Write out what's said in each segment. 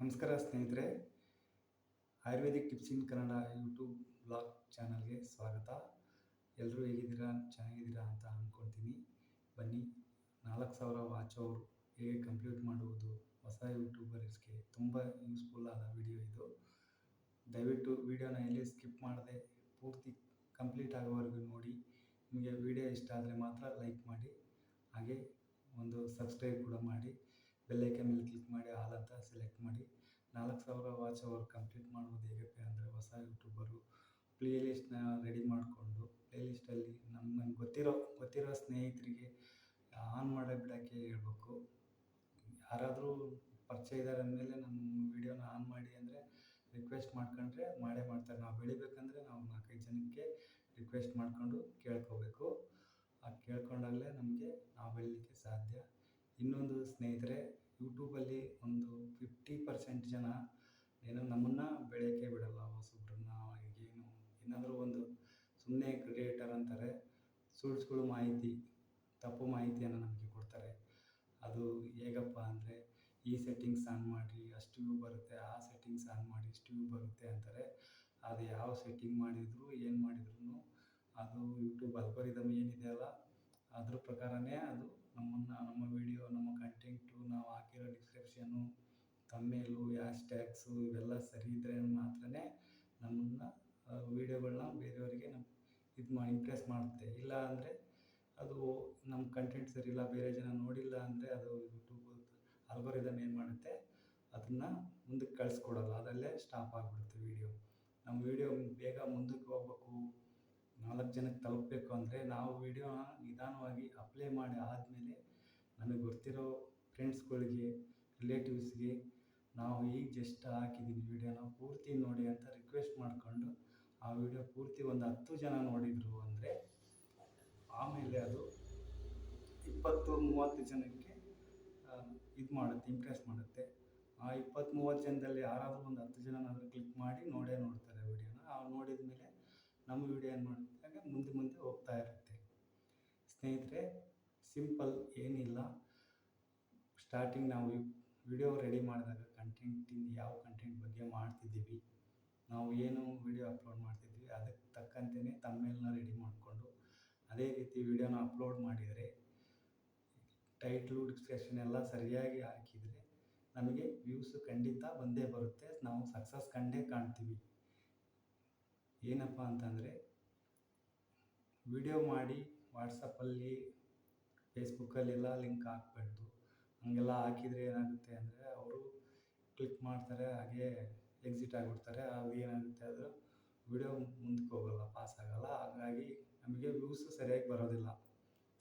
ನಮಸ್ಕಾರ ಸ್ನೇಹಿತರೆ. Ayurvedic tips in Kannada YouTube blog ಚಾನಲ್ಗೆ ಸ್ವಾಗತ. ಎಲ್ಲರೂ ಹೇಗಿದ್ದೀರಾ? ಚೆನ್ನಾಗಿದ್ದೀರಾ ಅಂತ ಅಂದ್ಕೊಳ್ತೀನಿ ಬನ್ನಿ, ನಾಲ್ಕು ಸಾವಿರ ವಾಚ್ ಅವರು ಹೇಗೆ ಕಂಪ್ಲೀಟ್ ಮಾಡುವುದು ಹೊಸ ಯೂಟ್ಯೂಬರ್ಸ್ಗೆ ತುಂಬ ಯೂಸ್ಫುಲ್ ಆದ ವಿಡಿಯೋ ಇದು. ದಯವಿಟ್ಟು ವಿಡಿಯೋನ ಎಲ್ಲಿ ಸ್ಕಿಪ್ ಮಾಡದೆ ಪೂರ್ತಿ ಕಂಪ್ಲೀಟ್ ಆಗೋವರೆಗೂ ನೋಡಿ. ನಿಮಗೆ ವಿಡಿಯೋ ಇಷ್ಟ ಆದರೆ ಮಾತ್ರ ಲೈಕ್ ಮಾಡಿ, ಹಾಗೆ ಒಂದು ಸಬ್ಸ್ಕ್ರೈಬ್ ಕೂಡ ಮಾಡಿ. ಬೆಲ್ಲೈಕನ್ ಮೇಲೆ ಕ್ಲಿಕ್ ಮಾಡಿ, ಆಲ್ ಸೆಲೆಕ್ಟ್ ಮಾಡಿ. ನಾಲ್ಕು ಸಾವಿರ ವಾಚ್ ಅವರ್ ಕಂಪ್ಲೀಟ್ ಮಾಡುವುದು ಹೇಗಪ್ಪ ಅಂದರೆ ಹೊಸ ಯೂಟ್ಯೂಬರು ಪ್ಲೇ ಲಿಸ್ಟ್ನ ರೆಡಿ ಮಾಡಿಕೊಂಡು ಪ್ಲೇ ಲಿಸ್ಟಲ್ಲಿ ನಮ್ಮ ಗೊತ್ತಿರೋ ಗೊತ್ತಿರೋ ಸ್ನೇಹಿತರಿಗೆ ಆನ್ ಮಾಡೋ ಬಿಡೋಕ್ಕೆ ಹೇಳ್ಬೇಕು. ಯಾರಾದರೂ ಪರಿಚಯ ಇದ್ದಾರೆ ಅಂದಮೇಲೆ ನಮ್ಮ ವಿಡಿಯೋನ ಆನ್ ಮಾಡಿ ಅಂದರೆ ರಿಕ್ವೆಸ್ಟ್ ಮಾಡ್ಕೊಂಡ್ರೆ ಮಾಡೇ ಮಾಡ್ತಾರೆ. ನಾವು ಬೆಳಿಬೇಕಂದ್ರೆ ನಾವು ನಾಲ್ಕೈದು ಜನಕ್ಕೆ ರಿಕ್ವೆಸ್ಟ್ ಮಾಡಿಕೊಂಡು ಕೇಳ್ಕೋಬೇಕು. ಆ ಕೇಳ್ಕೊಂಡಾಗಲೇ ನಮಗೆ ನಾವು ಬೆಳೀಲಿಕ್ಕೆ ಸಾಧ್ಯ. ಇನ್ನೊಂದು ಸ್ನೇಹಿತರೆ ಯೂಟ್ಯೂಬಲ್ಲಿ ಒಂದು ಫಿಫ್ಟಿ ಪರ್ಸೆಂಟ್ ಜನ ಏನೋ ನಮ್ಮನ್ನು ಬೆಳೆಯೋಕ್ಕೆ ಬಿಡಲ್ಲ, ಹೊಸಬ್ರನ್ನ ಏನು ಏನಾದರೂ ಒಂದು ಸುಮ್ಮನೆ ಕ್ರಿಯೇಟರ್ ಅಂತಾರೆ. ಸುಳ್ಳು ಸುಳ್ಳು ಮಾಹಿತಿ, ತಪ್ಪು ಮಾಹಿತಿಯನ್ನು ನಮಗೆ ಕೊಡ್ತಾರೆ. ಅದು ಹೇಗಪ್ಪ ಅಂದರೆ, ಈ ಸೆಟ್ಟಿಂಗ್ಸ್ ಆನ್ ಮಾಡಿ ಅಷ್ಟು ವ್ಯೂ ಬರುತ್ತೆ, ಆ ಸೆಟ್ಟಿಂಗ್ಸ್ ಆನ್ ಮಾಡಿ ಇಷ್ಟು ವ್ಯೂ ಬರುತ್ತೆ ಅಂತಾರೆ. ಅದು ಯಾವ ಸೆಟ್ಟಿಂಗ್ ಮಾಡಿದ್ರು, ಏನು ಮಾಡಿದ್ರು ಅದು ಯೂಟ್ಯೂಬ್ ಏನಿದೆ ಅಲ್ಲ, ಅದ್ರ ಪ್ರಕಾರನೇ ಅದು ನಮ್ಮನ್ನು ನಮ್ಮ ವಿಡಿಯೋ ನಮ್ಮ ಕಂಟೆಂಟು ನಾವು ಹಾಕಿರೋ ಡಿಸ್ಕ್ರಿಪ್ಷನು ತಮ್ಮೇಲು ಹ್ಯಾಶ್ ಟ್ಯಾಗ್ಸ್ ಇವೆಲ್ಲ ಸರಿ ಇದ್ದರೆ ಮಾತ್ರನೇ ನಮ್ಮನ್ನು ವೀಡಿಯೋಗಳನ್ನ ಬೇರೆಯವರಿಗೆ ನಮ್ಮ ಇದು ಮಾಡಿ ಇಂಪ್ರೆಸ್ ಮಾಡುತ್ತೆ. ಇಲ್ಲ ಅಂದರೆ ಅದು ನಮ್ಮ ಕಂಟೆಂಟ್ ಸರಿ ಇಲ್ಲ, ಬೇರೆ ಜನ ನೋಡಿಲ್ಲ ಅಂದರೆ ಅದು ಯೂಟ್ಯೂಬ್ ಅಲ್ಗೋರಿದಮ್ ಏನು ಮಾಡುತ್ತೆ? ಅದನ್ನು ಮುಂದಕ್ಕೆ ಕಳಿಸ್ಕೊಡಲ್ಲ. ಅದರಲ್ಲೇ ಸ್ಟಾಪ್ ಆಗಿಬಿಡುತ್ತೆ ವೀಡಿಯೋ ನಮ್ಮ ವೀಡಿಯೋ ಬೇಗ ಮುಂದಕ್ಕೆ ಹೋಗ್ಬೇಕು. ನಾಲ್ಕು ಜನಕ್ಕೆ ತಲುಪಬೇಕು ಅಂದರೆ ನಾವು ವಿಡಿಯೋನ ನಿಧಾನವಾಗಿ ಅಪ್ಲೈ ಮಾಡಿ ಆದಮೇಲೆ ನನಗೆ ಗೊತ್ತಿರೋ ಫ್ರೆಂಡ್ಸ್ಗಳಿಗೆ ರಿಲೇಟಿವ್ಸ್ಗೆ ನಾವು ಈಗ ಜಸ್ಟ್ ಹಾಕಿದ್ದೀನಿ ವಿಡಿಯೋನ ಪೂರ್ತಿ ನೋಡಿ ಅಂತ ರಿಕ್ವೆಸ್ಟ್ ಮಾಡಿಕೊಂಡು ಆ ವಿಡಿಯೋ ಪೂರ್ತಿ ಒಂದು ಹತ್ತು ಜನ ನೋಡಿದರು ಅಂದರೆ ಆಮೇಲೆ ಅದು ಇಪ್ಪತ್ತು ಮೂವತ್ತು ಜನಕ್ಕೆ ಇದು ಮಾಡುತ್ತೆ ಇಂಪ್ರೆಸ್ ಮಾಡುತ್ತೆ. ಆ ಇಪ್ಪತ್ತು ಮೂವತ್ತು ಜನದಲ್ಲಿ ಯಾರಾದರೂ ಒಂದು ಹತ್ತು ಜನನಾದರೂ ಕ್ಲಿಕ್ ಮಾಡಿ ನೋಡೇ ನೋಡ್ತಾರೆ ವಿಡಿಯೋನ ಆ ನೋಡಿದ ಮೇಲೆ ನಮ್ಮ ವಿಡಿಯೋ ಏನು ಮಾಡಿದಾಗ ಮುಂದೆ ಮುಂದೆ ಹೋಗ್ತಾ ಇರುತ್ತೆ. ಸ್ನೇಹಿತರೆ ಸಿಂಪಲ್ ಏನಿಲ್ಲ. ಸ್ಟಾರ್ಟಿಂಗ್ ನಾವು ವಿಡಿಯೋ ರೆಡಿ ಮಾಡಿದಾಗ ಕಂಟೆಂಟಿಂದ ಯಾವ ಕಂಟೆಂಟ್ ಬಗ್ಗೆ ಮಾಡ್ತಿದ್ದೀವಿ, ನಾವು ಏನು ವಿಡಿಯೋ ಅಪ್ಲೋಡ್ ಮಾಡ್ತಿದ್ವಿ ಅದಕ್ಕೆ ತಕ್ಕಂತೆಯೇ ತಮ್ಮೇಲನ್ನ ರೆಡಿ ಮಾಡಿಕೊಂಡು, ಅದೇ ರೀತಿ ವಿಡಿಯೋನ ಅಪ್ಲೋಡ್ ಮಾಡಿದರೆ ಟೈಟ್ಲು ಡಿಸ್ಕ್ರಿಪ್ಷನ್ ಎಲ್ಲ ಸರಿಯಾಗಿ ಹಾಕಿದರೆ ನಮಗೆ ವ್ಯೂಸು ಖಂಡಿತ ಬಂದೇ ಬರುತ್ತೆ. ನಾವು ಸಕ್ಸಸ್ ಕಂಡೇ ಕಾಣ್ತೀವಿ. ಏನಪ್ಪ ಅಂತಂದರೆ, ವಿಡಿಯೋ ಮಾಡಿ ವಾಟ್ಸಪ್ಪಲ್ಲಿ, ಫೇಸ್ಬುಕ್ಕಲ್ಲೆಲ್ಲ ಲಿಂಕ್ ಹಾಕ್ಬಾರ್ದು. ಹಂಗೆಲ್ಲ ಹಾಕಿದರೆ ಏನಾಗುತ್ತೆ ಅಂದರೆ, ಅವರು ಕ್ಲಿಕ್ ಮಾಡ್ತಾರೆ, ಹಾಗೆ ಎಕ್ಸಿಟ್ ಆಗಿಬಿಡ್ತಾರೆ. ಅದು ಏನಾಗುತ್ತೆ ಅದು ವಿಡಿಯೋ ಮುಂದಕ್ಕೆ ಹೋಗಲ್ಲ, ಪಾಸ್ ಆಗೋಲ್ಲ. ಹಾಗಾಗಿ ನಮಗೆ ವ್ಯೂಸ್ ಸರಿಯಾಗಿ ಬರೋದಿಲ್ಲ.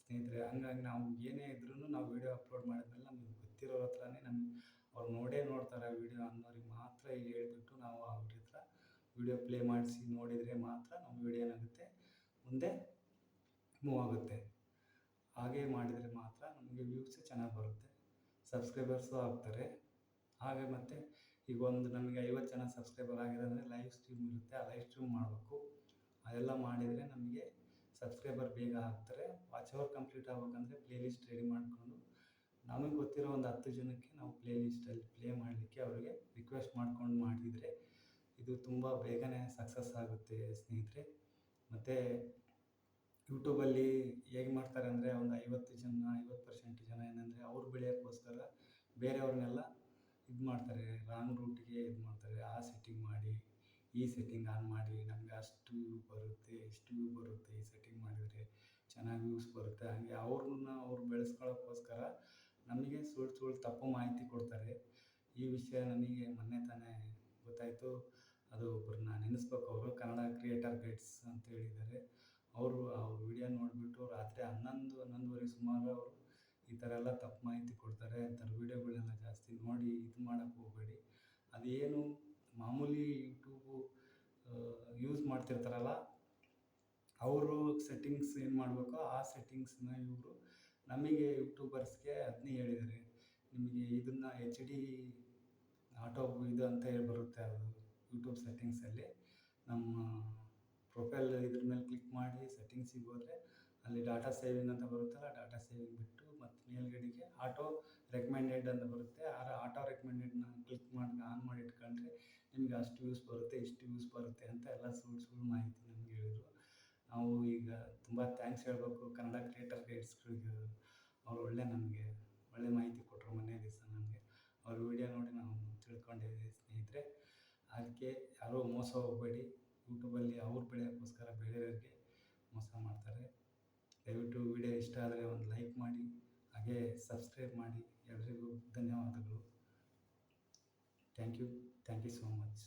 ಸ್ನೇಹಿತರೆ, ಹಂಗಾಗಿ ನಾವು ಏನೇ ಇದ್ರೂ ನಾವು ವಿಡಿಯೋ ಅಪ್ಲೋಡ್ ಮಾಡಿದ್ಮೇಲೆ ನಮಗೆ ಗೊತ್ತಿರೋರ ಹತ್ರನೇ ನಮ್ಗೆ ಅವ್ರು ನೋಡೇ ನೋಡ್ತಾರೆ ವಿಡಿಯೋ ಅನ್ನೋರಿಗೆ ಮಾತ್ರ ಹೇಳ್ಬಿಟ್ಟು ಅವ್ರ ಹತ್ರ ವಿಡಿಯೋ ಪ್ಲೇ ಮಾಡಿಸಿ ನೋಡಿದರೆ ಮಾತ್ರ ನಮ್ಮ ವಿಡಿಯೋ ಏನಾಗುತ್ತೆ? ಮುಂದೆ ಮೂವ್ ಆಗುತ್ತೆ. ಹಾಗೆ ಮಾಡಿದರೆ ಮಾತ್ರ ನಮಗೆ ವ್ಯೂಸ್ ಚೆನ್ನಾಗಿ ಬರುತ್ತೆ. ಸಬ್ಸ್ಕ್ರೈಬರ್ಸು ಆಗ್ತಾರೆ. ಹಾಗೆ ಮತ್ತು ಈಗ ಒಂದು ನಮಗೆ ಐವತ್ತು ಜನ ಸಬ್ಸ್ಕ್ರೈಬರ್ ಆಗಿದೆ ಅಂದರೆ ಲೈವ್ ಸ್ಟ್ರೀಮ್ ಇರುತ್ತೆ. ಆ ಲೈವ್ ಸ್ಟ್ರೀಮ್ ಮಾಡಬೇಕು. ಅದೆಲ್ಲ ಮಾಡಿದರೆ ನಮಗೆ ಸಬ್ಸ್ಕ್ರೈಬರ್ ಬೇಗ ಆಗ್ತಾರೆ. ವಾಚ್ ಅವರ್ ಕಂಪ್ಲೀಟ್ ಆಗಬೇಕಂದ್ರೆ ಪ್ಲೇ ಲಿಸ್ಟ್ ರೆಡಿ ಮಾಡಿಕೊಂಡು ನಮಗೆ ಗೊತ್ತಿರೋ ಒಂದು ಹತ್ತು ಜನಕ್ಕೆ ನಾವು ಪ್ಲೇ ಲಿಸ್ಟಲ್ಲಿ ಪ್ಲೇ ಮಾಡಲಿಕ್ಕೆ ಅವರಿಗೆ ರಿಕ್ವೆಸ್ಟ್ ಮಾಡ್ಕೊಂಡು ಮಾಡಿದರೆ ಇದು ತುಂಬ ಬೇಗನೆ ಸಕ್ಸಸ್ ಆಗುತ್ತೆ ಸ್ನೇಹಿತರೆ. ಮತ್ತು ಯೂಟ್ಯೂಬಲ್ಲಿ ಹೇಗೆ ಮಾಡ್ತಾರೆ ಅಂದರೆ ಒಂದು ಐವತ್ತು ಜನ, ಐವತ್ತು ಪರ್ಸೆಂಟ್ ಜನ ಏನಂದರೆ ಅವ್ರು ಬೆಳೆಯೋಕ್ಕೋಸ್ಕರ ಬೇರೆಯವ್ರನ್ನೆಲ್ಲ ಇದು ಮಾಡ್ತಾರೆ ರಾಂಗ್ ರೂಟಿಗೆ ಇದು ಮಾಡ್ತಾರೆ. ಆ ಸೆಟ್ಟಿಂಗ್ ಮಾಡಿ, ಈ ಸೆಟ್ಟಿಂಗ್ ಆನ್ ಮಾಡಿ ನಮಗೆ ಅಷ್ಟು ವ್ಯೂ ಬರುತ್ತೆ, ಇಷ್ಟು ವ್ಯೂ ಬರುತ್ತೆ, ಈ ಸೆಟ್ಟಿಂಗ್ ಮಾಡಿದರೆ ಚೆನ್ನಾಗಿ ವ್ಯೂಸ್ ಬರುತ್ತೆ. ಹಾಗೆ ಅವ್ರನ್ನ ಅವ್ರು ಬೆಳೆಸ್ಕೊಳ್ಳೋಕ್ಕೋಸ್ಕರ ನಮಗೆ ಸುಳ್ಳು ಸುಳ್ಳು ತಪ್ಪು ಮಾಹಿತಿ ಕೊಡ್ತಾರೆ. ಈ ವಿಷಯ ನನಗೆ ಮೊನ್ನೆ ತಾನೇ ಗೊತ್ತಾಯಿತು. ಅದು ಒಬ್ಬರನ್ನ ನೆನೆಸ್ಬೇಕು. ಅವರು ಕನ್ನಡ ಕ್ರಿಯೇಟರ್ ಗೈಡ್ಸ್ ಅಂತ ಹೇಳಿದ್ದಾರೆ. ಅವರು ಆ ವಿಡಿಯೋ ನೋಡಿಬಿಟ್ಟು ರಾತ್ರಿ ಹನ್ನೊಂದು, ಹನ್ನೊಂದುವರೆ ಸುಮಾರು ಅವರು ಈ ಥರ ಎಲ್ಲ ತಪ್ಪು ಮಾಹಿತಿ ಕೊಡ್ತಾರೆ. ಆ ಥರ ಜಾಸ್ತಿ ನೋಡಿ ಇದು ಮಾಡೋಕ್ಕೆ ಹೋಗಬೇಡಿ. ಅದೇನು ಮಾಮೂಲಿ ಯೂಟ್ಯೂಬು ಯೂಸ್ ಮಾಡ್ತಿರ್ತಾರಲ್ಲ, ಅವರು ಸೆಟ್ಟಿಂಗ್ಸ್ ಏನು ಮಾಡಬೇಕೋ ಆ ಸೆಟ್ಟಿಂಗ್ಸ್ನ ಇವರು ನಮಗೆ ಯೂಟ್ಯೂಬರ್ಸ್ಗೆ ಅದನ್ನೇ ಹೇಳಿದ್ದಾರೆ. ನಿಮಗೆ ಇದನ್ನು ಎಚ್ ಡಿ ಆಟೋ ಇದು ಅಂತ ಹೇಳಿ ಬರುತ್ತೆ ಅದು. ಯೂಟ್ಯೂಬ್ ಸೆಟ್ಟಿಂಗ್ಸಲ್ಲಿ ನಮ್ಮ ಪ್ರೊಫೈಲ್ ಇದ್ರ ಮೇಲೆ ಕ್ಲಿಕ್ ಮಾಡಿ ಸೆಟ್ಟಿಂಗ್ಸಿಗೆ ಹೋದರೆ ಅಲ್ಲಿ ಡಾಟಾ ಸೇವಿಂಗ್ ಅಂತ ಬರುತ್ತಲ್ಲ ಡಾಟಾ ಸೇವಿಂಗ್ ಬಿಟ್ಟು ಮತ್ತು ಮೇಲ್ಗಡೆಗೆ ಆಟೋ ರೆಕಮೆಂಡೆಡ್ ಅಂತ ಬರುತ್ತೆ. ಆ ಆಟೋ ರೆಕಮೆಂಡೆಡ್ನ ಕ್ಲಿಕ್ ಮಾಡಿ ಆನ್ ಮಾಡಿ ಇಟ್ಕೊಂಡ್ರೆ ನಿಮಗೆ ಅಷ್ಟು ವ್ಯೂಸ್ ಬರುತ್ತೆ, ಇಷ್ಟು ವ್ಯೂಸ್ ಬರುತ್ತೆ ಅಂತ ಎಲ್ಲ ಸುಳ್ಳು ಸುಳ್ಳು ಮಾಹಿತಿ ನಮ್ಗೆ ಹೇಳಿದ್ರು. ನಾವು ಈಗ ತುಂಬ ಥ್ಯಾಂಕ್ಸ್ ಹೇಳಬೇಕು. ಕನ್ನಡ ಕ್ರಿಯೇಟರ್ ಗೈಡ್ಸ್ಗಳಿಗೆ ಅವ್ರು ಒಳ್ಳೆ ನಮಗೆ ಒಳ್ಳೆ ಮಾಹಿತಿ ಕೊಟ್ಟರು ಮೊನ್ನೆ ದಿವಸ ನನಗೆ ಅವ್ರ ವಿಡಿಯೋ ನೋಡಿ ನಾವು ತಿಳ್ಕೊಂಡಿದ್ದೀವಿ ಸ್ನೇಹಿತರೆ ಅದಕ್ಕೆ ಯಾರೂ ಮೋಸ ಹೋಗಬೇಡಿ. ಯೂಟ್ಯೂಬಲ್ಲಿ ಅವ್ರು ಬೆಳೆಯೋಕ್ಕೋಸ್ಕರ ಬೇರೆಯವ್ರಿಗೆ ಮೋಸ ಮಾಡ್ತಾರೆ. ದಯವಿಟ್ಟು ವಿಡಿಯೋ ಇಷ್ಟ ಆದರೆ ಒಂದು ಲೈಕ್ ಮಾಡಿ, ಹಾಗೆ ಸಬ್ಸ್ಕ್ರೈಬ್ ಮಾಡಿ. ಎಲ್ರಿಗೂ ಧನ್ಯವಾದಗಳು. Thank you thank you so much